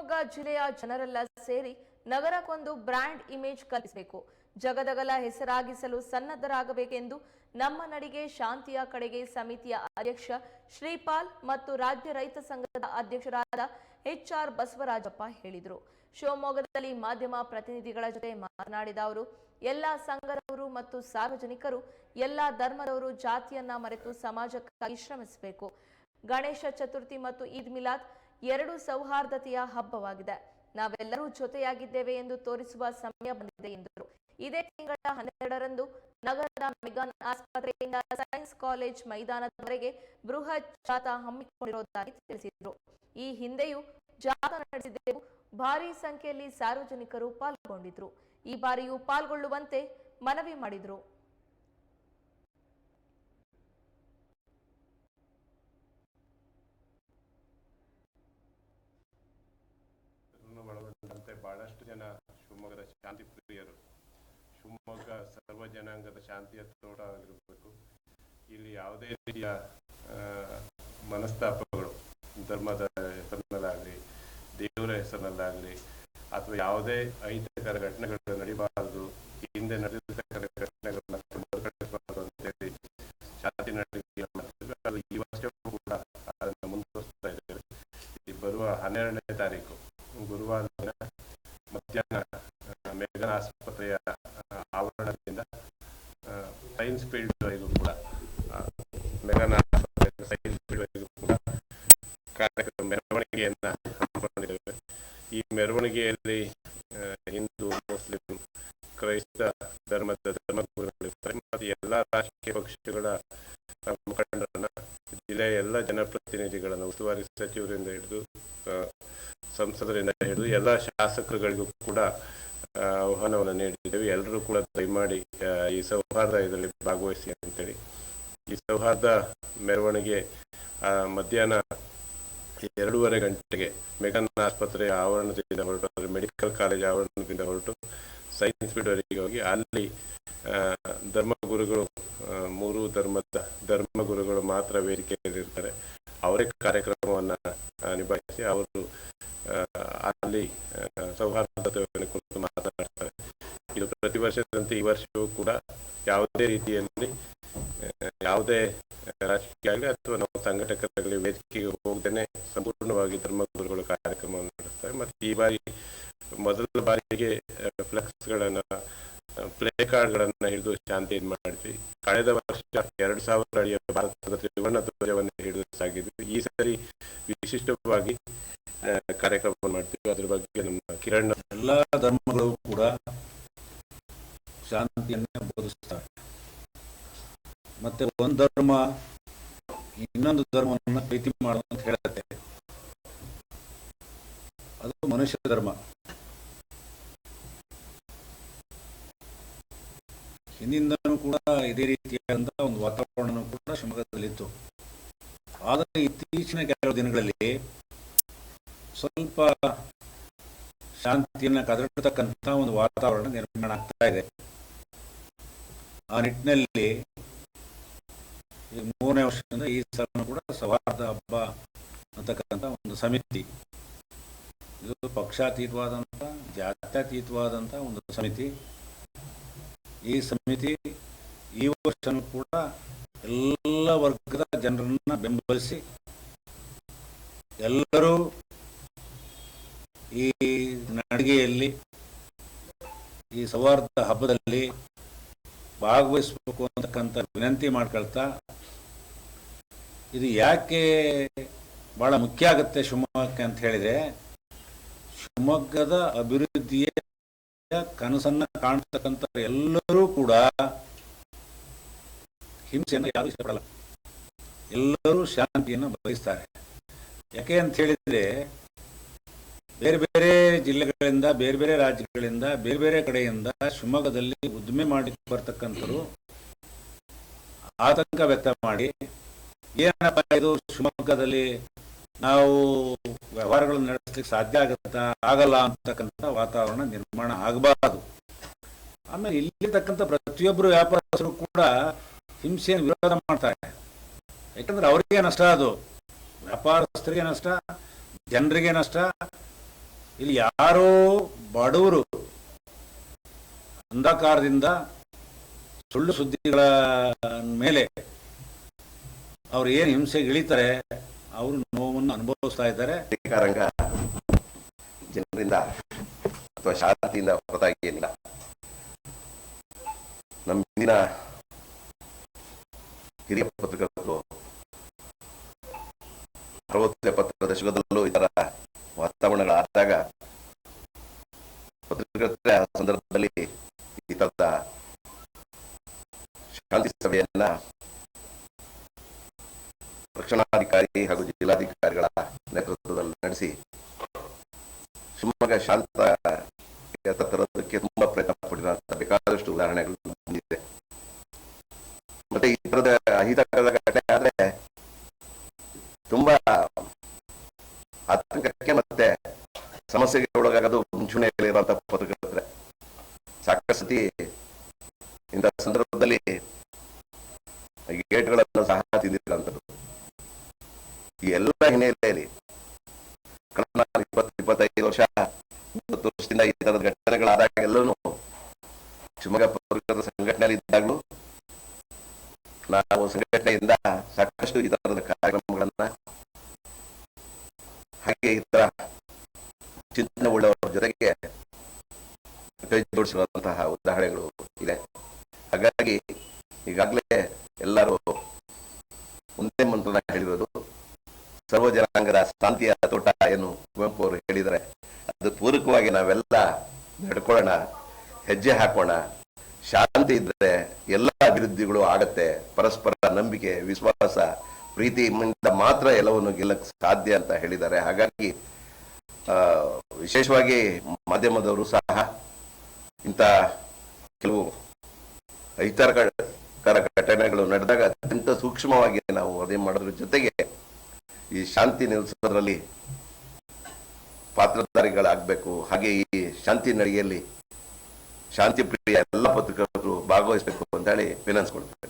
ಶಿವಮೊಗ್ಗ ಜಿಲ್ಲೆಯ ಜನರೆಲ್ಲ ಸೇರಿ ನಗರಕ್ಕೊಂದು ಬ್ರ್ಯಾಂಡ್ ಇಮೇಜ್ ಕಲಿಸಬೇಕು ಜಗದಗಲ ಹೆಸರಾಗಿಸಲು ಸನ್ನದ್ಧರಾಗಬೇಕೆಂದು ನಮ್ಮ ನಡಿಗೆ ಶಾಂತಿಯ ಕಡೆಗೆ ಸಮಿತಿಯ ಅಧ್ಯಕ್ಷ ಶ್ರೀಪಾಲ್ ಮತ್ತು ರಾಜ್ಯ ರೈತ ಸಂಘದ ಅಧ್ಯಕ್ಷರಾದ ಎಚ್ ಆರ್ ಬಸವರಾಜಪ್ಪ ಹೇಳಿದರು. ಶಿವಮೊಗ್ಗದಲ್ಲಿ ಮಾಧ್ಯಮ ಪ್ರತಿನಿಧಿಗಳ ಜೊತೆ ಮಾತನಾಡಿದ ಅವರು, ಎಲ್ಲ ಸಂಘದವರು ಮತ್ತು ಸಾರ್ವಜನಿಕರು ಎಲ್ಲ ಧರ್ಮದವರು ಜಾತಿಯನ್ನ ಮರೆತು ಸಮಾಜಕ್ಕಾಗಿ ಶ್ರಮಿಸಬೇಕು. ಗಣೇಶ ಚತುರ್ಥಿ ಮತ್ತು ಈದ್ ಮಿಲಾದ್ ಎರಡು ಸೌಹಾರ್ದತೆಯ ಹಬ್ಬವಾಗಿದೆ. ನಾವೆಲ್ಲರೂ ಜೊತೆಯಾಗಿದ್ದೇವೆ ಎಂದು ತೋರಿಸುವ ಸಮಯ ಬಂದಿದೆ ಎಂದರು. ಇದೇ ತಿಂಗಳ ಹನ್ನೆರಡರಂದು ನಗರದ ಮೆಗಾನ್ ಆಸ್ಪತ್ರೆಯಿಂದ ಸೈನ್ಸ್ ಕಾಲೇಜ್ ಮೈದಾನದವರೆಗೆ ಬೃಹತ್ ಜಾಥಾ ಹಮ್ಮಿಕೊಂಡಿರುವುದಾಗಿ ತಿಳಿಸಿದರು. ಈ ಹಿಂದೆಯೂ ಜಾಥಾ ನಡೆಸಿದ್ದೆವು. ಭಾರಿ ಸಂಖ್ಯೆಯಲ್ಲಿ ಸಾರ್ವಜನಿಕರು ಪಾಲ್ಗೊಂಡಿದ್ರು ಈ ಬಾರಿಯೂ ಪಾಲ್ಗೊಳ್ಳುವಂತೆ ಮನವಿ ಮಾಡಿದ್ರು ಇದನ್ನು ಒಳಗೊಂಡಂತೆ ಬಹಳಷ್ಟು ಜನ ಶಿವಮೊಗ್ಗದ ಶಾಂತಿ ಪ್ರಿಯರು, ಶಿವಮೊಗ್ಗ ಸರ್ವ ಜನಾಂಗದ ಶಾಂತಿಯ ತೋಟ ಆಗಿರಬೇಕು. ಇಲ್ಲಿ ಯಾವುದೇ ರೀತಿಯ ಮನಸ್ತಾಪಗಳು, ಧರ್ಮದ ಹೆಸರಿನಲ್ಲಾಗಲಿ, ದೇವರ ಹೆಸರಿನಲ್ಲಾಗಲಿ, ಅಥವಾ ಯಾವುದೇ ಅಹಿತಕರ ಘಟನೆಗಳು ನಡೀಬಾರದು ಹಿಂದೆ ನಡೆದಿರ್ತಕ್ಕಂಥ ಘಟನೆಗಳನ್ನ ಮರುಕಳಿಸಬಾರದು ಅಂತೇಳಿ ಶಾಂತಿ ಈ ವರ್ಷ ಕೂಡ ಅದನ್ನು ಮುಂದುವರಿಸ್ತಾ ಇದ್ದೇವೆ. ಬರುವ ಹನ್ನೆರಡನೇ ತಾರೀಕು, ಗುರುವಾರ ಮಧ್ಯಾಹ್ನ ಮೆಗನ್ ಆಸ್ಪತ್ರೆಯ ಆವರಣದಿಂದ ಸೈನ್ಸ್ ಫೀಲ್ಡ್ ವರೆಗೂ ಕೂಡ ಮೆಗನ ಸೈನ್ಸ್ ಫೀಲ್ಡ್ ವರೆಗೂ ಕೂಡ ಕಾರ್ಯಕ್ರಮ ಮೆರವಣಿಗೆಯನ್ನ ಹಮ್ಮಿಕೊಂಡಿದ್ದೇವೆ. ಈ ಮೆರವಣಿಗೆಯಲ್ಲಿ ಹಿಂದೂ, ಮುಸ್ಲಿಂ, ಕ್ರೈಸ್ತ, ಧರ್ಮದ ಧರ್ಮಗುರುಗಳು ಮತ್ತು ಎಲ್ಲ ರಾಷ್ಟ್ರೀಯ ಪಕ್ಷಗಳ ಮುಖಂಡರನ್ನ, ಜಿಲ್ಲೆಯ ಎಲ್ಲ ಜನಪ್ರತಿನಿಧಿಗಳನ್ನು, ಉಸ್ತುವಾರಿ ಸಚಿವರಿಂದ ಹಿಡಿದು ಸಂಸದರಿಂದ ಹಿಡಿದು, ಎಲ್ಲ ಶಾಸಕರುಗಳಿಗೂ ಕೂಡ ಆಹ್ವಾನವನ್ನು ನೀಡಿದ್ದೇವೆ. ಎಲ್ಲರೂ ಕೂಡ ದಯಮಾಡಿ ಈ ಸೌಹಾರ್ದ ಇದರಲ್ಲಿ ಭಾಗವಹಿಸಿ ಅಂತೇಳಿ. ಈ ಸೌಹಾರ್ದ ಮೆರವಣಿಗೆ ಮಧ್ಯಾಹ್ನ ಎರಡೂವರೆ ಗಂಟೆಗೆ ಮೆಗನ್ ಆಸ್ಪತ್ರೆಯ ಆವರಣದಿಂದ ಹೊರಟು, ಅಂದರೆ ಮೆಡಿಕಲ್ ಕಾಲೇಜ್ ಆವರಣದಿಂದ ಹೊರಟು, ಸೈನ್ಸ್ ಫೀಲ್ಡ್ವರೆಗೆ ಹೋಗಿ ಅಲ್ಲಿ ಧರ್ಮಗುರುಗಳು ಮೂರು ಧರ್ಮದ, ಧರ್ಮಗುರುಗಳು ಮಾತ್ರ ವೇದಿಕೆಯಲ್ಲಿರ್ತಾರೆ. ಅವರೇ ಕಾರ್ಯಕ್ರಮವನ್ನು ನಿಭಾಯಿಸಿ ಅವರು ಅಲ್ಲಿ ಸೌಹಾರ್ದ ಕುರಿತು ಮಾತನಾಡ್ತಾರೆ. ಇದು ಪ್ರತಿ ವರ್ಷದಂತೆ ಈ ವರ್ಷವೂ ಕೂಡ ಯಾವುದೇ ರೀತಿಯಲ್ಲಿ ಯಾವುದೇ ರಾಜಕೀಯ ಆಗಲಿ ಅಥವಾ ನಮ್ಮ ಸಂಘಟಕರಾಗಲಿ ವೇದಿಕೆಗೆ ಹೋಗದೇನೆ ಸಂಪೂರ್ಣವಾಗಿ ಧರ್ಮಗುರುಗಳು ಕಾರ್ಯಕ್ರಮವನ್ನು ನಡೆಸ್ತಾರೆ. ಮತ್ತು ಈ ಬಾರಿ, ಮೊದಲ ಬಾರಿಗೆ ಫ್ಲೆಕ್ಸ್ಗಳನ್ನು ಪ್ಲೇ ಕಾರ್ಡ್ಗಳನ್ನು ಹಿಡಿದು ಶಾಂತಿ ಮಾಡಿದ್ವಿ ಕಳೆದ ವರ್ಷ ಎರಡು ಸಾವಿರ ಅಡಿಯ ಭಾರತದ ತ್ರಿವರ್ಣ ಧ್ವಜವನ್ನು ಹಿಡಿದು ಸಾಗಿದ್ವಿ ಈ ಸರಿ ವಿಶಿಷ್ಟವಾಗಿ ಕಾರ್ಯಕ್ರಮ ಮಾಡ್ತೀವಿ. ಅದ್ರ ಬಗ್ಗೆ ನಮ್ಮ ಕಿರಣ್ ಎಲ್ಲ ಧರ್ಮಗಳು ಕೂಡ ಶಾಂತಿಯನ್ನೇ ಬೋಧಿಸ್ತಾರೆ. ಮತ್ತೆ ಒಂದು ಧರ್ಮ ಇನ್ನೊಂದು ಧರ್ಮವನ್ನು ಪ್ರೀತಿ ಮಾಡುವಂತ ಹೇಳುತ್ತೆ. ಅದು ಮನುಷ್ಯ ಧರ್ಮ. ಹಿಂದಿಂದನೂ ಕೂಡ ಇದೇ ರೀತಿಯಾದಂಥ ಒಂದು ವಾತಾವರಣ ಕೂಡ ಶಿವಮೊಗ್ಗದಲ್ಲಿತ್ತು. ಆದರೆ ಇತ್ತೀಚಿನ ಕೆಲವು ದಿನಗಳಲ್ಲಿ ಸ್ವಲ್ಪ ಶಾಂತಿಯನ್ನು ಕದಡತಕ್ಕಂಥ ಒಂದು ವಾತಾವರಣ ನಿರ್ಮಾಣ ಆಗ್ತಾ ಇದೆ. ಆ ನಿಟ್ಟಿನಲ್ಲಿ ಈ ಮೂರನೇ ವರ್ಷದಿಂದ ಈ ಸಲ ಕೂಡ ಸೌಹಾರ್ದ ಹಬ್ಬ ಅಂತಕ್ಕಂಥ ಒಂದು ಸಮಿತಿ. ಇದು ಪಕ್ಷಾತೀತವಾದಂಥ ಜಾತ್ಯತೀತವಾದಂಥ ಒಂದು ಸಮಿತಿ. ಈ ಸಮಿತಿ ಈ ವರ್ಷನೂ ಕೂಡ ಎಲ್ಲ ವರ್ಗದ ಜನರನ್ನ ಬೆಂಬಲಿಸಿ ಎಲ್ಲರೂ ಈ ನಡಿಗೆಯಲ್ಲಿ ಈ ಸೌಹಾರ್ದ ಹಬ್ಬದಲ್ಲಿ ಭಾಗವಹಿಸಬೇಕು ಅಂತಕ್ಕಂಥ ವಿನಂತಿ ಮಾಡ್ಕೊಳ್ತಾ ಇದು ಯಾಕೆ ಬಹಳ ಮುಖ್ಯ ಆಗುತ್ತೆ ಶಿವಮೊಗ್ಗಕ್ಕೆ ಅಂತ ಹೇಳಿದ್ರೆ ಶಿವಮೊಗ್ಗದ ಅಭಿವೃದ್ಧಿಯ ಕನಸನ್ನ ಕಾಣ್ತಕ್ಕಂಥ ಎಲ್ಲರೂ ಕೂಡ ಹಿಂಸೆಯನ್ನು ಯಾರು ಇಷ್ಟಪಡಲ್ಲ. ಎಲ್ಲರೂ ಶಾಂತಿಯನ್ನು ಬಯಸ್ತಾರೆ. ಯಾಕೆ ಅಂತ ಹೇಳಿದ್ರೆ, ಬೇರೆ ಬೇರೆ ಜಿಲ್ಲೆಗಳಿಂದ, ಬೇರೆ ಬೇರೆ ರಾಜ್ಯಗಳಿಂದ, ಬೇರೆ ಬೇರೆ ಕಡೆಯಿಂದ ಶಿವಮೊಗ್ಗದಲ್ಲಿ ಉದ್ದಿಮೆ ಮಾಡಿ ಬರ್ತಕ್ಕಂಥರು ಆತಂಕ ವ್ಯಕ್ತ ಮಾಡಿ, ಏನಪ್ಪ ಇದು ಶಿವಮೊಗ್ಗದಲ್ಲಿ ನಾವು ವ್ಯವಹಾರಗಳನ್ನು ನಡೆಸಲಿಕ್ಕೆ ಸಾಧ್ಯ ಆಗುತ್ತಾ? ಆಗಲ್ಲ ಅಂತಕ್ಕಂಥ ವಾತಾವರಣ ನಿರ್ಮಾಣ ಆಗಬಾರದು. ಆಮೇಲೆ ಇಲ್ಲಿರ್ತಕ್ಕಂಥ ಪ್ರತಿಯೊಬ್ಬರು ವ್ಯಾಪಾರಸ್ಥರು ಕೂಡ ಹಿಂಸೆಯನ್ನು ವಿರೋಧ ಮಾಡ್ತಾರೆ. ಯಾಕಂದ್ರೆ ಅವರಿಗೆ ನಷ್ಟ ಅದು. ವ್ಯಾಪಾರಸ್ಥರಿಗೆ ನಷ್ಟ, ಜನರಿಗೆ ನಷ್ಟ. ಇಲ್ಲಿ ಯಾರೋ ಬಡವರು ಅಂಧಕಾರದಿಂದ ಸುಳ್ಳು ಸುದ್ದಿಗಳ ಮೇಲೆ ಅವ್ರು ಏನು ಹಿಂಸೆಗೆ ಇಳಿತಾರೆ? ಅವರು ನೋವನ್ನು ಅನುಭವಿಸ್ತಾ ಇದ್ದಾರೆ. ರಂಗ ಜನರಿಂದ ಅಥವಾ ಶಾಂತಿಯಿಂದ ಹೊರತಾಗಿ ಇಲ್ಲ ನಮ್ಮ ಹಿರಿಯ ಪತ್ರಕರ್ತರು ಅರವತ್ತು ಎಪ್ಪತ್ತರ ದಶಕದಲ್ಲೂ ಈ ತರ ವಾತಾವರಣಗಳಾದಾಗ ಪತ್ರಕರ್ತರ ಸಂದರ್ಭದಲ್ಲಿ ಈ ತರದ ಶಾಂತಿ ಸಭೆಯನ್ನ ರಕ್ಷಣಾಧಿಕಾರಿ ಹಾಗೂ ಜಿಲ್ಲಾಧಿಕಾರಿಗಳ ನೇತೃತ್ವದಲ್ಲಿ ನಡೆಸಿ ಶಿವಮೊಗ್ಗ ಶಾಂತ ತರೋದಕ್ಕೆ ತುಂಬಾ ಪ್ರಯತ್ನ ಪಟ್ಟಿರುವಂತಹ ಬೇಕಾದಷ್ಟು ಉದಾಹರಣೆಗಳು ಬಂದಿದೆ. ಮತ್ತೆ ಈ ತರದ ಅಹಿತಕರದ ಘಟನೆ ಆದ್ರೆ ತುಂಬಾ ಆತಂಕಕ್ಕೆ ಮತ್ತೆ ಸಮಸ್ಯೆಗೆ ಒಳಗಾಗೋದು ಮುಂಚೂಣಿಯಲ್ಲಿರುವಂತಹ ಪತ್ರಕರ್ತರೆ. ಸಾಕಷ್ಟು ಸತಿ ಇಂಥ ಸಂದರ್ಭದಲ್ಲಿ ಗೇಟ್ಗಳನ್ನು ಸಹ ತಿಂದಿರುವಂಥದ್ದು ಈ ಎಲ್ಲ ಹಿನ್ನೆಲೆಯಲ್ಲಿ ಕಳೆದ ಇಪ್ಪತ್ತು, ಇಪ್ಪತ್ತೈದು ವರ್ಷ, ಇಪ್ಪತ್ತು ವರ್ಷದಿಂದ ಈ ತರದ ಘಟನೆಗಳಾದಾಗ ಎಲ್ಲರೂ ಶಿವಮೊಗ್ಗ ಸಂಘಟನೆಯಲ್ಲಿ ಇದ್ದಾಗಲೂ ನಾವು ಸಂಘಟನೆಯಿಂದ ಸಾಕಷ್ಟು ಈ ತರದ ಕಾರ್ಯಕ್ರಮಗಳನ್ನ ಹಾಗೆ ಈ ತರ ಚಿಂತನೆ ಉಳ್ಳವರ ಜೊತೆಗೆ ಕೈ ಜೋಡಿಸಿರುವಂತಹ ಉದಾಹರಣೆಗಳು ಇದೆ. ಹಾಗಾಗಿ ಈಗಾಗಲೇ ಎಲ್ಲರೂ ಒಂದೇ ಮಂತ್ರನ ಹೇಳಿರೋದು ಸರ್ವ ಜನಾಂಗದ ಶಾಂತಿಯ ತೋಟ ಏನು ಕುವೆಂಪು ಅವರು ಹೇಳಿದರೆ, ಅದು ಪೂರಕವಾಗಿ ನಾವೆಲ್ಲ ನಡ್ಕೊಳ್ಳೋಣ, ಹೆಜ್ಜೆ ಹಾಕೋಣ. ಶಾಂತಿ ಇದ್ದರೆ ಎಲ್ಲ ಅಭಿವೃದ್ಧಿಗಳು ಆಗತ್ತೆ ಪರಸ್ಪರ ನಂಬಿಕೆ, ವಿಶ್ವಾಸ, ಪ್ರೀತಿಯಿಂದ ಮಾತ್ರ ಎಲ್ಲವನ್ನು ಗೆಲ್ಲಕ್ಕೆ ಸಾಧ್ಯ ಅಂತ ಹೇಳಿದ್ದಾರೆ. ಹಾಗಾಗಿ ವಿಶೇಷವಾಗಿ ಮಾಧ್ಯಮದವರು ಸಹ ಇಂಥ ಕೆಲವು ಅಹಿತಕರ ಘಟನೆಗಳು ನಡೆದಾಗ ಅತ್ಯಂತ ಸೂಕ್ಷ್ಮವಾಗಿ ನಾವು ವರದಿ ಮಾಡೋದ್ರ ಜೊತೆಗೆ ಈ ಶಾಂತಿ ನೆಲೆಸೋದ್ರಲ್ಲಿ ಪಾತ್ರಧಾರಿಗಳಾಗಬೇಕು. ಹಾಗೆ ಈ ಶಾಂತಿ ನಡಿಗೆಯಲ್ಲಿ ಶಾಂತಿ ಪ್ರಿಯ ಎಲ್ಲ ಪತ್ರಕರ್ತರು ಭಾಗವಹಿಸಬೇಕು ಅಂತ ಹೇಳಿ ವಿನಂತಿಸ್ಕೊಳ್ತೇನೆ.